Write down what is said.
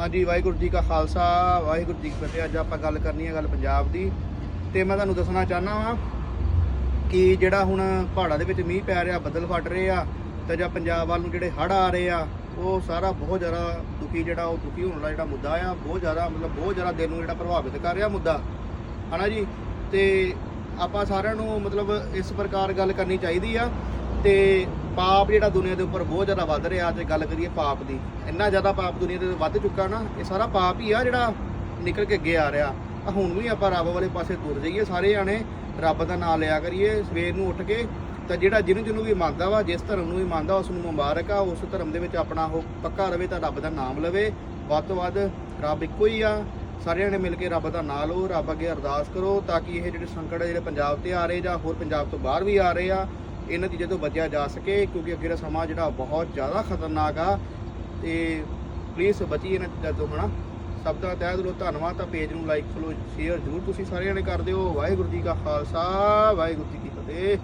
ਹਾਂਜੀ, ਵਾਹਿਗੁਰੂ ਜੀ ਕਾ ਖਾਲਸਾ, ਵਾਹਿਗੁਰੂ ਜੀ ਕੀ ਫਤਿਹ। ਅੱਜ ਆਪਾਂ ਗੱਲ ਕਰਨੀ ਹੈ ਗੱਲ ਪੰਜਾਬ ਦੀ। ਤੇ ਮੈਂ ਤੁਹਾਨੂੰ ਦੱਸਣਾ ਚਾਹਨਾ ਵਾਂ ਕਿ ਜਿਹੜਾ ਹੁਣ ਪਹਾੜਾਂ ਦੇ ਵਿੱਚ ਮੀਂਹ ਪੈ ਰਿਹਾ, ਬੱਦਲ ਫਟ ਰਹੇ ਆ, ਤੇ ਜਾਂ ਪੰਜਾਬ ਵੱਲ ਨੂੰ ਜਿਹੜੇ ਹੜ੍ਹ ਆ ਰਹੇ ਆ, ਉਹ ਸਾਰਾ ਬਹੁਤ ਜ਼ਿਆਦਾ ਦੁਖੀ ਜਿਹੜਾ, ਉਹ ਦੁਖੀ ਹੋਣ ਵਾਲਾ ਜਿਹੜਾ ਮੁੱਦਾ ਆ, ਬਹੁਤ ਜ਼ਿਆਦਾ, ਮਤਲਬ ਬਹੁਤ ਜ਼ਿਆਦਾ ਦਿਲ ਨੂੰ ਜਿਹੜਾ ਪ੍ਰਭਾਵਿਤ ਕਰ ਰਿਹਾ ਮੁੱਦਾ। ਹਨਾ ਜੀ? ਤੇ ਆਪਾਂ ਸਾਰਿਆਂ ਨੂੰ ਮਤਲਬ ਇਸ ਪ੍ਰਕਾਰ ਗੱਲ ਕਰਨੀ ਚਾਹੀਦੀ ਆ। ਤੇ ਪਾਪ ਜਿਹੜਾ ਦੁਨੀਆ ਦੇ ਉੱਪਰ ਬਹੁਤ ਜ਼ਿਆਦਾ ਵੱਧ ਰਿਹਾ ਤੇ ਗੱਲ ਕਰੀਏ ਪਾਪ ਦੀ, ਇੰਨਾ ਜ਼ਿਆਦਾ ਪਾਪ ਦੁਨੀਆ ਦੇ ਵੱਧ ਚੁੱਕਾ ਨਾ, ਇਹ ਸਾਰਾ ਪਾਪ ਹੀ ਆ ਜਿਹੜਾ ਨਿਕਲ ਕੇ ਅੱਗੇ ਆ ਰਿਹਾ। ਆ ਹੁਣ ਵੀ ਆਪਾਂ ਰੱਬ ਵਾਲੇ ਪਾਸੇ ਤੁਰ ਜਾਈਏ, ਸਾਰੇ ਜਾਣੇ ਰੱਬ ਦਾ ਨਾਮ ਲਿਆ ਕਰੀਏ, ਸਵੇਰ ਨੂੰ ਉੱਠ ਕੇ ਤਾਂ ਜਿਹੜਾ ਜਿਹਨੂੰ ਜਿਹਨੂੰ ਵੀ ਮੰਨਦਾ ਵਾ, ਜਿਸ ਧਰਮ ਨੂੰ ਵੀ ਮੰਨਦਾ ਉਸ ਨੂੰ ਮੁਬਾਰਕ ਆ, ਉਸ ਧਰਮ ਦੇ ਵਿੱਚ ਆਪਣਾ ਉਹ ਪੱਕਾ ਰਵੇ ਤਾਂ ਰੱਬ ਦਾ ਨਾਮ ਲਵੇ। ਵੱਧ ਤੋਂ ਵੱਧ ਰੱਬ ਇੱਕੋ ਹੀ ਆ ਸਾਰਿਆਂ ਨੇ ਮਿਲ ਕੇ ਰੱਬ ਦਾ ਨਾਮ ਲਓ, ਰੱਬ ਅੱਗੇ ਅਰਦਾਸ ਕਰੋ ਤਾਂ ਕਿ ਇਹ ਜਿਹੜੇ ਸੰਕਟ ਆ ਜਿਹੜੇ ਪੰਜਾਬ ਤੇ ਆ ਰਹੇ ਜਾਂ ਹੋਰ ਪੰਜਾਬ ਤੋਂ ਬਾਹਰ ਵੀ ਆ ਰਹੇ ਆ ਇਹਨਾਂ ਚੀਜ਼ਾਂ ਤੋਂ ਬਚਿਆ ਜਾ ਸਕੇ, ਕਿਉਂਕਿ ਅੱਗੇ ਦਾ ਸਮਾਂ ਜਿਹੜਾ ਬਹੁਤ ਜ਼ਿਆਦਾ ਖਤਰਨਾਕ ਆ। ਤੇ ਪਲੀਜ਼ ਬਚੀ ਇਹਨਾਂ ਚੀਜ਼ਾਂ ਤੋਂ ਹਨਾ। ਸਭ ਦਾ ਤਹਿ ਦਿਲੋਂ ਧੰਨਵਾਦ, ਤਾਂ ਪੇਜ ਨੂੰ ਲਾਈਕ ਫੋਲੋ ਸ਼ੇਅਰ ਜ਼ਰੂਰ ਤੁਸੀਂ ਸਾਰਿਆਂ ਨੇ ਕਰ ਦਿਓ। ਵਾਹਿਗੁਰੂ ਜੀ ਕਾ ਖਾਲਸਾ, ਵਾਹਿਗੁਰੂ ਜੀ ਕੀ ਫਤਿਹ।